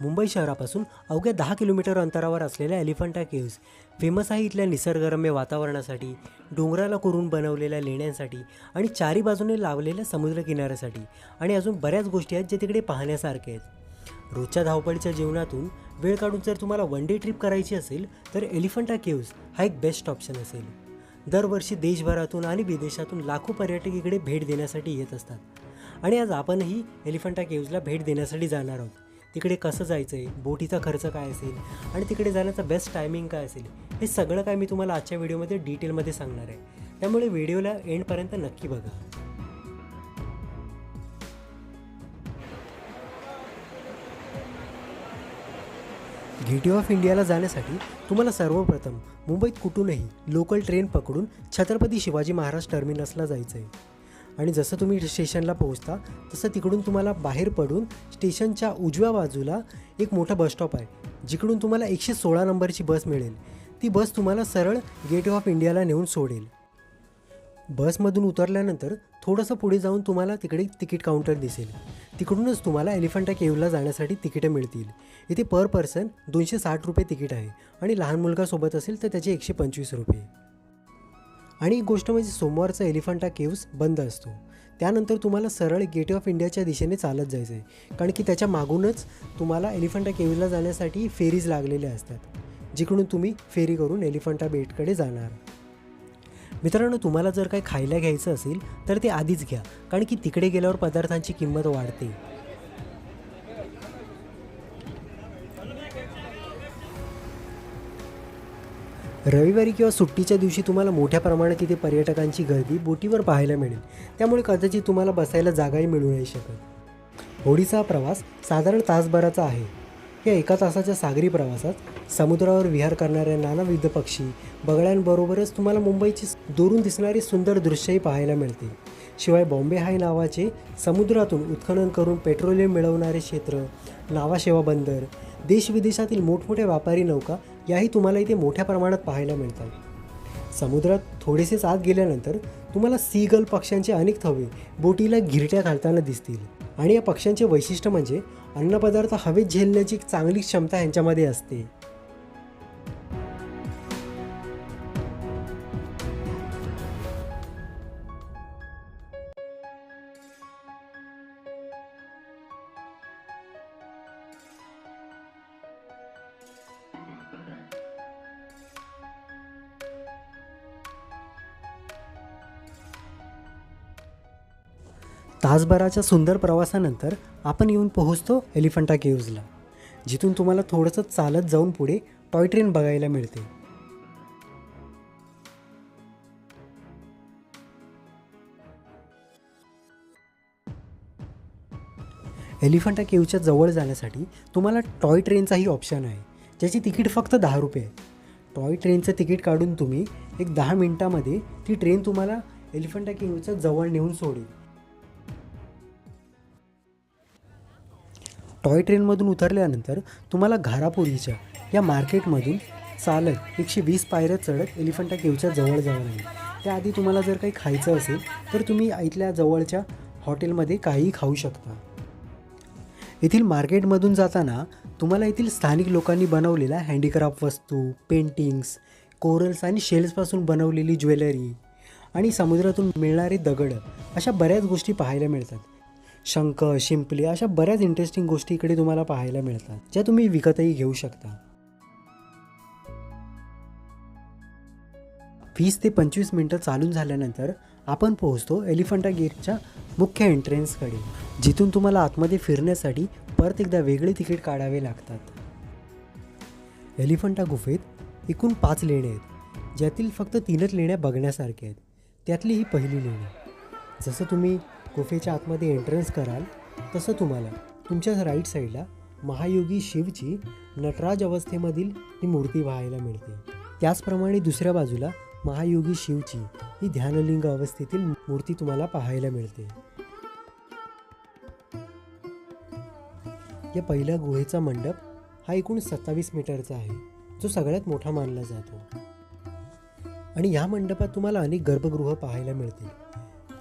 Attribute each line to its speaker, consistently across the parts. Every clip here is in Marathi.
Speaker 1: मुंबई शहरापासून अवघ्या दहा किलोमीटर अंतरावर असलेल्या एलिफंटा केव्ज फेमस आहे इथल्या निसर्गरम्य वातावरणासाठी डोंगराला करून बनवलेल्या लेण्यांसाठी आणि चारी बाजूने लावलेल्या समुद्रकिनाऱ्यासाठी आणि अजून बऱ्याच गोष्टी आहेत जे तिकडे पाहण्यासारख्या आहेत. रोजच्या धावपळीच्या जीवनातून वेळ काढून जर तुम्हाला वन डे ट्रिप करायची असेल तर एलिफंटा केव्ज हा एक बेस्ट ऑप्शन असेल. दरवर्षी देशभरातून आणि विदेशातून लाखो पर्यटक इकडे भेट देण्यासाठी येत असतात. आणि आज आपणही एलिफंटा केव्जला भेट देण्यासाठी जाणार आहोत. तिकडे कसं जायचं आहे बोटीचा खर्च काय असेल? आणि तिकडे जाण्याचा बेस्ट टायमिंग काय असेल? हे सगळं काय मी तुम्हाला आजच्या व्हिडिओमध्ये डिटेलमध्ये सांगणार आहे. त्यामुळे व्हिडिओला एंडपर्यंत नक्की बघा. गेटवे ऑफ इंडियाला जाण्यासाठी तुम्हाला सर्वप्रथम मुंबईत कुठूनही लोकल ट्रेन पकडून छत्रपती शिवाजी महाराज टर्मिनसला जायचं आहे आणि जसं तुम्ही स्टेशनला पोहोचता तसं तिकडून तुम्हाला बाहेर पडून स्टेशनच्या उजव्या बाजूला एक मोठं बसस्टॉप आहे जिकडून तुम्हाला एकशे सोळा नंबरची बस मिळेल. ती बस तुम्हाला सरळ गेटवे ऑफ इंडियाला नेऊन सोडेल. बसमधून उतरल्यानंतर थोडंसं पुढे जाऊन तुम्हाला तिकडे तिकीट काउंटर दिसेल. तिकडूनच तुम्हाला एलिफंटा केव्हला जाण्यासाठी तिकिटं मिळतील. इथे पर पर्सन दोनशे साठ रुपये तिकीट आहे आणि लहान मुलगा सोबत असेल तर त्याचे एकशे पंचवीस रुपये. आणि एक गोष्ट म्हणजे सोमवारचा एलिफंटा केव्स बंद असतो. त्यानंतर तुम्हाला सरळ गेट ऑफ इंडियाच्या दिशेने चालत जायचं आहे कारण की त्याच्या मागूनच तुम्हाला एलिफंटा केव्जला जाण्यासाठी फेरीज लागलेल्या असतात. जिकडून तुम्ही फेरी करून एलिफंटा बेटकडे जाणार. मित्रांनो तुम्हाला जर काही खायला घ्यायचं असेल तर ते आधीच घ्या. कारण की तिकडे गेल्यावर पदार्थांची किंमत वाढते. रविवारी किंवा सुट्टीच्या दिवशी तुम्हाला मोठ्या प्रमाणात इथे पर्यटकांची गर्दी बोटीवर पाहायला मिळेल. त्यामुळे कदाचित तुम्हाला बसायला जागाही मिळू नाही शकत. होडीचा प्रवास साधारण तासभराचा आहे. या एका तासाच्या सागरी प्रवासात समुद्रावर विहार करणाऱ्या नानाविध पक्षी बगळ्यांबरोबरच तुम्हाला मुंबईची दुरून दिसणारी सुंदर दृश्यही पाहायला मिळते शिवाय बॉम्बे हाय नावाचे समुद्रातून उत्खनन करून पेट्रोलियम मिळवणारे क्षेत्र नावाशेवा बंदर देशविदेशातील मोठमोठ्या व्यापारी नौका याही तुम्हाला इथे मोठ्या प्रमाणात पाहायला मिळतात. समुद्रात थोडेसेच आत गेल्यानंतर तुम्हाला सीगल पक्ष्यांचे अनेक थवे बोटीला गिरट्या घालताना दिसतील. आणि या पक्ष्यांचे वैशिष्ट्य म्हणजे अन्नपदार्थ हवेत झेलण्याची एक चांगली क्षमता यांच्यामध्ये असते. तासभराच्या सुंदर प्रवासानंतर आपण येऊन पोहोचतो एलिफंटा केव्जला जिथून तुम्हाला थोडंसं चालत जाऊन पुढे टॉय ट्रेन बघायला मिळते. एलिफंटा केव्हच्या जवळ जाण्यासाठी तुम्हाला टॉय ट्रेनचाही ऑप्शन आहे ज्याची तिकीट फक्त दहा रुपये. आहे टॉय ट्रेनचं तिकीट काढून तुम्ही एक दहा मिनटामध्ये ती ट्रेन तुम्हाला एलिफंटा केव्हच्या जवळ नेऊन सोडेल. टॉय ट्रेनमधून उतरल्यानंतर तुम्हाला घारापुरीच्या या मार्केटमधून चालत एकशे वीस पायऱ्या चढत एलिफंटा केवच्या जवळ जावं लागेल. त्याआधी तुम्हाला जर काही खायचं असेल तर तुम्ही इथल्या जवळच्या हॉटेलमध्ये काहीही खाऊ शकता. येथील मार्केटमधून जाताना तुम्हाला येथील स्थानिक लोकांनी बनवलेल्या हँडीक्राफ्ट वस्तू पेंटिंग्स कोरल्स आणि शेल्सपासून बनवलेली ज्वेलरी आणि समुद्रातून मिळणारे दगड अशा बऱ्याच गोष्टी पाहायला मिळतात. शंख शिंपली अशा बऱ्याच इंटरेस्टिंग गोष्टी इकडे तुम्हाला पाहायला मिळतात ज्या तुम्ही विकतही घेऊ शकता. वीस ते पंचवीस मिनटं चालून झाल्यानंतर आपण पोहोचतो एलिफंटा गेटच्या मुख्य एंट्रन्सकडे जिथून तुम्हाला आतमध्ये फिरण्यासाठी परत एकदा वेगळे तिकीट काढावे लागतात. एलिफंटा गुफेत एकूण पाच लेण्या आहेत ज्यातील फक्त तीनच लेण्या बघण्यासारख्या आहेत त्यातली ही पहिली लेणी. जसं तुम्ही गुफेच्या आतमध्ये एंट्रन्स कराल तसं तुम्हाला. तुमच्या राईट साईडला महायोगी शिवची नटराज अवस्थेमधील ही मूर्ती पाहायला मिळते. त्याचप्रमाणे दुसऱ्या बाजूला महायोगी शिवची ही ध्यानलिंग अवस्थेतील मूर्ती तुम्हाला पाहायला मिळते. या पहिल्या गुहेचा मंडप हा एकूण सत्तावीस मीटरचा आहे. जो सगळ्यात मोठा मानला जातो. आणि या मंडपात तुम्हाला अनेक गर्भगृह पाहायला मिळतील.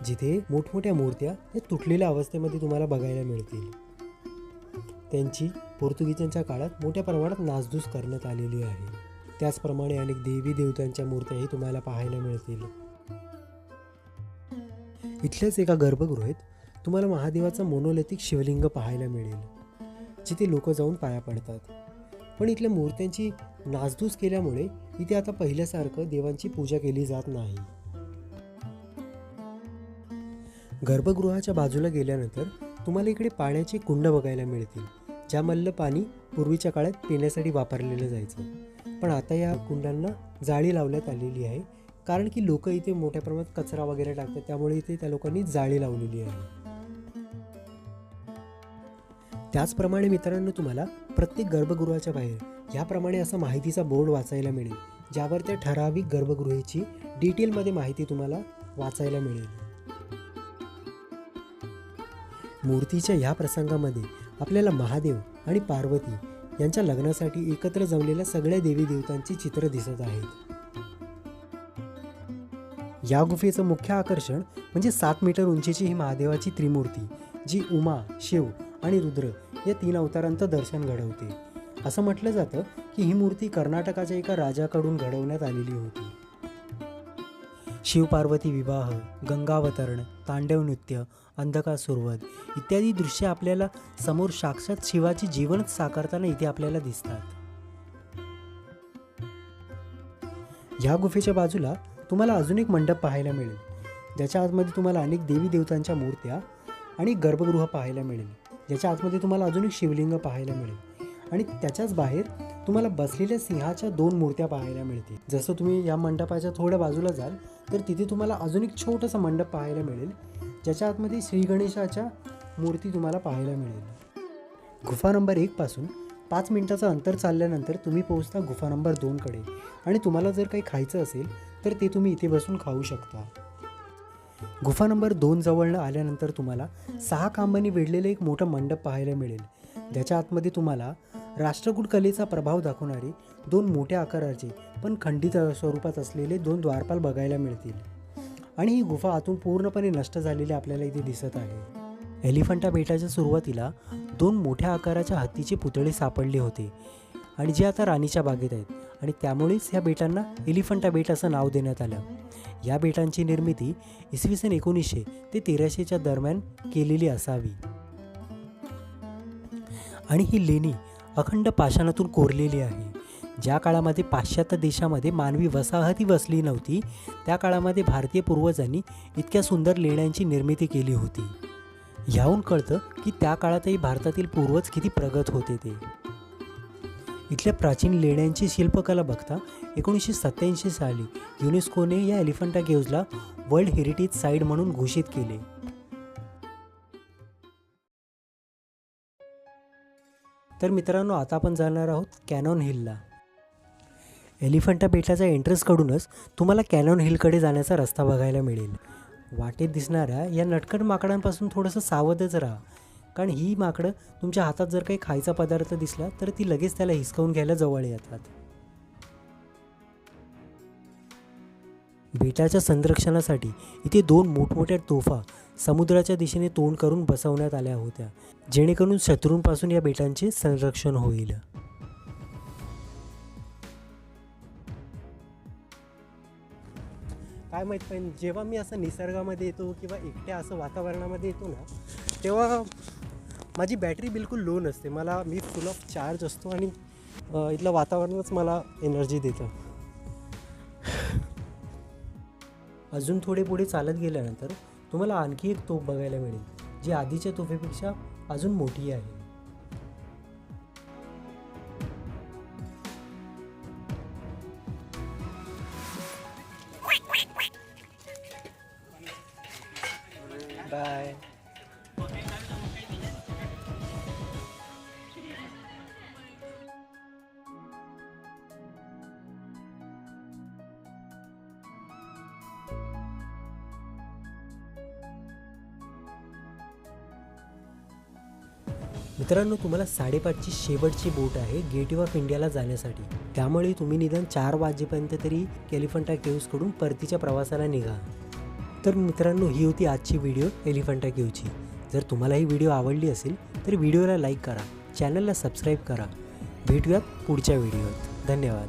Speaker 1: जिथे मोठमोठ्या मूर्त्या या तुटलेल्या अवस्थेमध्ये तुम्हाला बघायला मिळतील. त्यांची पोर्तुगीजांच्या काळात मोठ्या प्रमाणात नासधूस करण्यात आलेली आहे. त्याचप्रमाणे अनेक देवी देवतांच्या मूर्त्याही तुम्हाला पाहायला मिळतील. इथल्याच एका गर्भगृहेत तुम्हाला महादेवाचं मोनोलिथिक शिवलिंग पाहायला मिळेल जिथे लोक जाऊन पाया पडतात. पण इथल्या मूर्त्यांची नासधूस केल्यामुळे इथे आता पहिल्यासारखं देवांची पूजा केली जात नाही. गर्भगृहाच्या बाजूला गेल्यानंतर तुम्हाला इकडे पाण्याची कुंड बघायला मिळतील ज्यामधलं पाणी पूर्वीच्या काळात पिण्यासाठी वापरलेलं जायचं. पण आता या कुंडांना जाळी लावण्यात आलेली आहे कारण की लोक इथे मोठ्या प्रमाणात कचरा वगैरे टाकतात त्यामुळे इथे त्या लोकांनी जाळी लावलेली आहे. त्याचप्रमाणे मित्रांनो तुम्हाला प्रत्येक गर्भगृहाच्या बाहेर याप्रमाणे असा माहितीचा बोर्ड वाचायला मिळेल ज्यावर त्या ठराविक गर्भगृहेची डिटेलमध्ये माहिती तुम्हाला वाचायला मिळेल. मूर्तीच्या ह्या प्रसंगामध्ये आपल्याला महादेव आणि पार्वती यांच्या लग्नासाठी एकत्र जमलेल्या सगळ्या देवी देवतांची चित्र दिसत आहेत. या गुफेचं मुख्य आकर्षण म्हणजे सात मीटर उंचीची ही महादेवाची त्रिमूर्ती जी उमा शिव आणि रुद्र या तीन अवतारांचं दर्शन घडवते. असं म्हटलं जातं की ही मूर्ती कर्नाटकाच्या एका राजाकडून घडवण्यात आलेली होती. शिवपार्वती विवाह गंगावतरण तांडव नृत्य अंधकार सुरवत इत्यादी दृश्य आपल्याला समोर साक्षात शिवाची जीवनच साकारताना इथे आपल्याला दिसतात. या गुफेच्या बाजूला तुम्हाला अजून एक मंडप पाहायला मिळेल. ज्याच्या आतमध्ये तुम्हाला अनेक देवी देवतांच्या मूर्त्या आणि गर्भगृह पाहायला मिळेल. ज्याच्या आतमध्ये तुम्हाला अजून एक शिवलिंग पाहायला मिळेल. आणि त्याच्याच बाहेर तुम्हाला बसलेल्या सिंहाच्या दोन मूर्त्या पाहायला मिळतील. जसं तुम्ही या मंडपाच्या थोड्या बाजूला जाल तर तिथे तुम्हाला अजून एक छोटंसं मंडप पाहायला मिळेल ज्याच्या आतमध्ये श्री गणेशाच्या मूर्ती तुम्हाला पाहायला मिळेल. गुफा नंबर एकपासून पाच मिनिटाचं अंतर चालल्यानंतर तुम्ही पोहोचता गुफा नंबर दोनकडे आणि तुम्हाला जर काही खायचं असेल तर ते तुम्ही इथे बसून खाऊ शकता. गुफा नंबर दोन जवळनं आल्यानंतर तुम्हाला सहा कांबांनी वेढलेलं एक मोठं मंडप पाहायला मिळेल. ज्याच्या आतमध्ये तुम्हाला राष्ट्रकूट कलेचा प्रभाव दाखवणारे दोन मोठ्या आकाराचे पण खंडित स्वरूपात असलेले दोन द्वारपाल बघायला मिळतील. आणि ही गुफा आतून पूर्णपणे नष्ट झालेली आपल्याला इथे दिसत आहे. एलिफंटा बेटाच्या सुरुवातीला दोन मोठ्या आकाराच्या हत्तीचे पुतळे सापडले होते. आणि जे आता राणीच्या बागेत आहेत. आणि त्यामुळेच ह्या बेटांना एलिफंटा बेट असं नाव देण्यात आलं. या बेटांची निर्मिती इसवी सन एकोणीसशे ते तेराशेच्या दरम्यान केलेली असावी. आणि ही लेणी अखंड पाषाणातून कोरलेली आहे. ज्या काळामध्ये पाश्चात्य देशामध्ये मानवी वसाहती वसली नव्हती त्या काळामध्ये भारतीय पूर्वजांनी इतक्या सुंदर लेण्यांची निर्मिती केली होती. ह्याहून कळतं की त्या काळातही भारतातील पूर्वज किती प्रगत होते ते. इथल्या प्राचीन लेण्यांची शिल्पकला बघता एकोणीसशे सत्याऐंशी साली युनेस्कोने या एलिफंटा केव्जला वर्ल्ड हेरिटेज साईट म्हणून घोषित केले. तर मित्रांनो आता आपण जाणार आहोत कॅनॉन हिलला. एलिफंटा बेटाच्या एंट्रन्सकडूनच तुम्हाला कॅनॉन हिलकडे जाण्याचा रस्ता बघायला मिळेल. वाटेत दिसणाऱ्या या नटकट माकडांपासून थोडंसं सावधच राहा. कारण ही माकडं तुमच्या हातात जर काही खायचा पदार्थ दिसला तर ती लगेच त्याला हिसकावून घ्यायला जवळ येतात. बेटाच्या संरक्षणासाठी इथे दोन मोठमोठ्या तोफा समुद्राच्या दिशेने तोंड करून बसवण्यात आल्या होत्या जेणेकरून शत्रूंपासून या बेटांचे संरक्षण होईल. काय माहीत पण जेव्हा मी असं निसर्गामध्ये येतो किंवा एकट्या असं वातावरणामध्ये येतो ना तेव्हा माझी बॅटरी बिलकुल लो नसते. मला मी फुल ऑफ चार्ज असतो आणि इथलं वातावरणच मला एनर्जी देतं. अजून थोडे पुढे चालत गेल्यानंतर तुम्हाला आणखी एक तोफ बघायला मिळेल जी आधीच्या तोफेपेक्षा अजून मोठी आहे. मित्रांनो तुम्हाला साडेपाचची शेवटची बोट आहे गेट ऑफ इंडियाला जाण्यासाठी. त्यामुळे तुम्ही निदान चार वाजेपर्यंत तरी एलिफंटा केव्सकडून परतीच्या प्रवासाला निघा. तर मित्रांनो ही होती आजची व्हिडिओ एलिफंटा केव्हची जर तुम्हाला ही व्हिडिओ आवडली असेल तर व्हिडिओला लाईक करा चॅनलला सबस्क्राईब करा. भेटूयात पुढच्या व्हिडिओत. धन्यवाद.